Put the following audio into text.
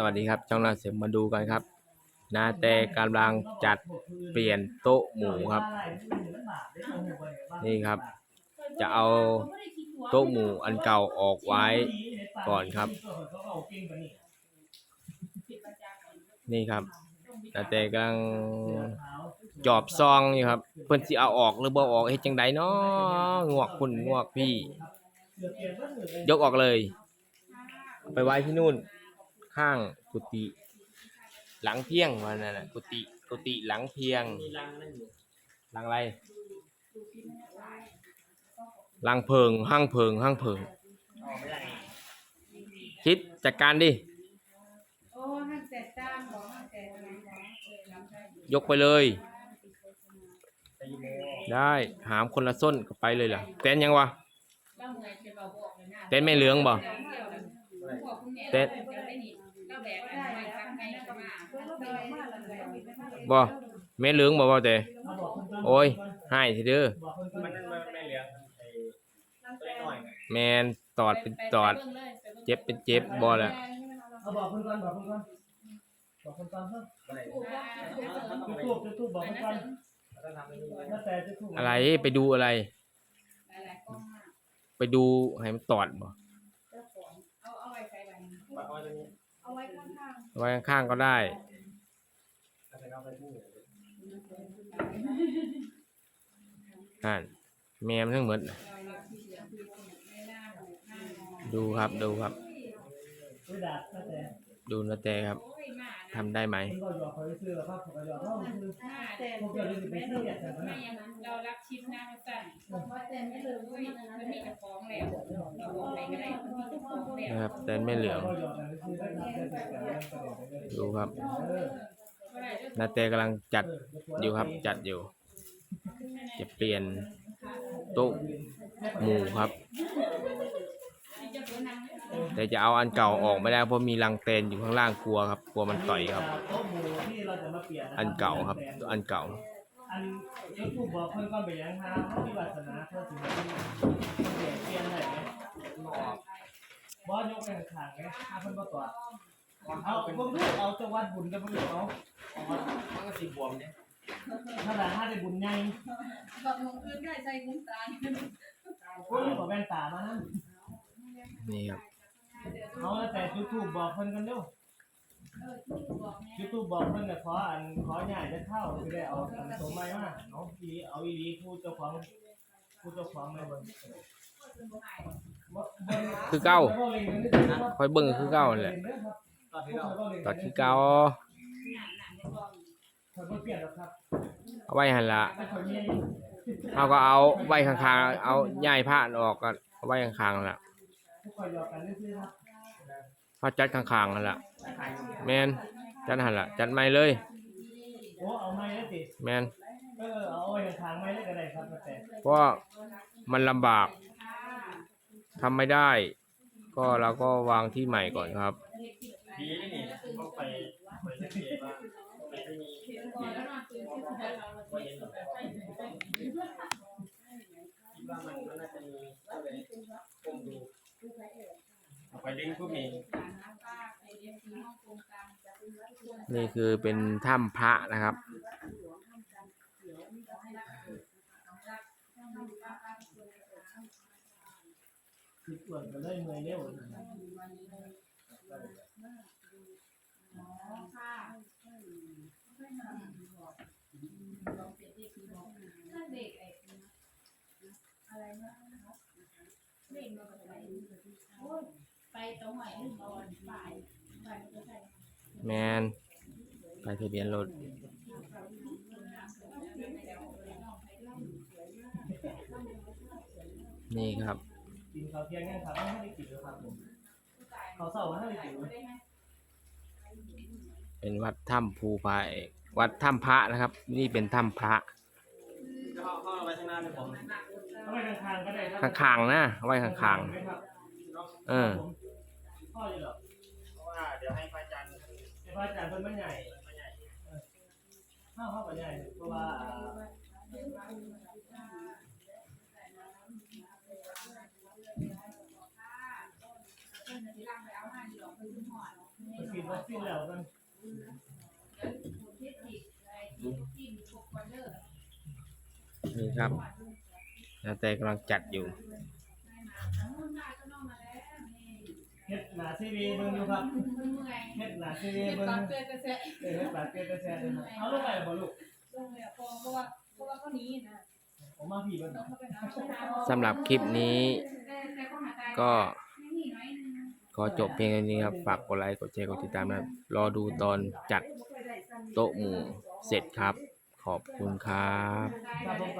สวัสดีครับ ช่องนาเสียงมาดูกันครับ นาแต่กำลังจัดเปลี่ยนโต๊ะหมูครับ นี่ครับ จะเอาโต๊ะหมูอันเก่าออกไว้ก่อนครับ นี่ครับนาแต่กำลังจอบซองอยู่ครับ เพิ่อนสิเอาออกหรือบ่ออกเฮ็ดจังไดเนาะงวกคุณงวกพี่ ยกออกเลย ไปไว้ที่นู่น ข้างกุฏิหลังเพียงวันนั้นน่ะกุฏิกุฏิหลังเพียงหลังอะไรหลังเพิงห้างเพิงห้างเพิงคิดจัดการดิ โอ้ห้างแสนจ้างบอกห้างแสนอะไรบอกเออรับได้อยู่ยกไปเลยได้หามคนละส้นก็ไปเลยล่ะเต้นยังวะเล่าเงินจะบอกบอกเลยนะเต้นไม่เหลืองบ่ เดี๋ยวเดี๋ยวบอกคุณแม่เต้น เดี๋ยวได้นี่ก็ แบกอันไว้ฟังไงก็มาบ่แม่เหลืองบ่ว่าแต่โอ้ยให้ทีเด้อมันมันไม่เหลืองไอ้ตัวน้อยแมนตอดเป็นตอด เจ็บเป็นเจ็บบ่ล่ะเอาบอกคุณก่อนบอกคุณก่อนบอกคุณก่อนเพิ่มจุดทูบทูบบอกคุณก่อนแล้วทำนี่แล้วแต่จุดทูบอะไรไปดูอะไร ไปดูให้มันตอดบ่ เอาเอาไว้ใส่ไว้ เอาไว้ตรงนี้ เอาไว้ข้าง ไว้ข้างๆก็ได้แล้วแต่เอาไปพูดนั่นแมมทั้งหมดน่ะดูครับดูครับ ดูนาแต่ครับ โอ้ยมาทำได้ไหมคุณก็หยอกเขาไปซื้อครับผมก็หยอกเขาซื้อมาพวกเจ้าจะไปซื้ออย่างนั้นไม่ยังเรารับชิปนะสั่นว่าแต่ไม่เลยอุ้ยมันมีเจ้าของแล้วเราบอกอะไรก็ได้มันมีเจ้าของแล้วนะครับแต่ไม่เหลืองก็หยอกกันไปซื้อได้ครับแต่แต่แต่แต่ดูครับเออนาแต่กำลังจัดอยู่ครับจัดอยู่ จะเปลี่ยนโต๊ะหมู่ครับ แต่จะเอาอันเก่าออกไม่ได้เพราะมีรังเตนอยู่ข้างล่างกลัวครับกลัวมันต่อยครับ โต๊ะหมู่ที่เราจะมาเปลี่ยนอันเก่าครับ อันเก่า อันยูทูบบอกเพิ่นก่อนไปยังฮะเขามีวาสนาเขาถึงจะเปลี่ยนเปลี่ยนได้ไหมบอสยกไปข้างๆไงถ้าเพิ่นบ่ตอดเอาเบิ่งดูเอาจังหวัดบุญกับเพิ่นเอามันก็สิบวมเนี่ยถ้าได้ถ้าได้บุญใหญ่บอกลงพื้นได้ใส่กุ้งตาลพวกนี้บ่แว่นตามานั่นนี่ครับ เอาแล้วแต่ยูทูบบอกเพิ่นกันเร็วยูทูบบอกเพิ่นน่ะขออันขอใหญ่จะเข้าสิได้เอาอันตัวใหม่มาเอาอีเอาอีหลีผู้เจ้าของผู้เจ้าของเลยเบิ่งบ่เบิ่งคือเก้าบ่เล่นกันนี่นะคอยเบิ่งคือเก้านั่นแหละตัดที่เราตัดคือเก้าคนไม่เปลี่ยนหรอกครับเอาไว้หันละแต่คนนี้เอาก็เอาไว้ข้างๆเอาย้ายผ้าออกก็เอาไว้ข้างๆละ ทุกคนหยอกกันซื่อๆครับเขาจัดข้างๆนั่นละแมนจัดหันละจัดไม่เลยโอ้เอาไม้แล้วสิแมนเออเอาไว้ทางไม้แล้วก็ได้ครับแต่เพราะว่ามันลำบากทำไม่ได้ ก็เราก็วางที่ใหม่ก่อนครับทีนี่ต้องไปไปสังเกตว่าไปที่มีว่าเย็นหรอคิดว่ามันมันน่าจะมีก็เลยก้มดูเอาไป ดึงผู้มีนี่คือเป็นถ้ำพระนะครับ คือ ส่วนก็เลยเมื่อยเร็วไปตรงไหนนอนฝ่ายฝ่ายก็ใช่แมนไปทะเบียนรถนี่ครับกินข้าวเที่ยงยังครับไม่ได้กินเลยครับผมข้าเสาร์ไม่ได้กินเลยเป็นวัดถ้ำภูพายวัดถ้ำพระนะครับ นี่เป็นถ้ำพระเข้าเข้าไปข้างหน้าเลยผมเข้าไปข้างๆก็ได้ครับข้างๆนะไว้ข้างๆเออ พ่ออยู่หรอเพราะว่าเดี๋ยวให้พระอาจารย์ให้พระอาจารย์เพิ่นมันใหญ่มันใหญ่เออข้าวข้าวก็ใหญ่เพราะว่ามันกินวัคซีนแล้วกันนี่ครับนาแต่กำลังจัดอยู่ เฮ็ดหน้าทีวีเบิ่งอยู่ครับเมื่อยเฮ็ดหน้าทีวีเก็บเบิ่งปากเกินกระแสเออเฮ็ดปากเกกระแสเลยครับเอาลงไปบ่ลูกลงเลยพอเพราะว่าเพราะว่าเขาหนีนะผมมาพี่เบิ่งต้องเข้าไปเอาสำหรับคลิปนี้แต่ข้อหาตายก็ไม่หนีน้อยนึงขอจบเพียงเท่านี้ครับ ฝากกดไลค์กดแชร์กดติดตามนะครับ รอดูตอนจัดโต๊ะหมู่เสร็จครับ ขอบคุณครับ ครับผม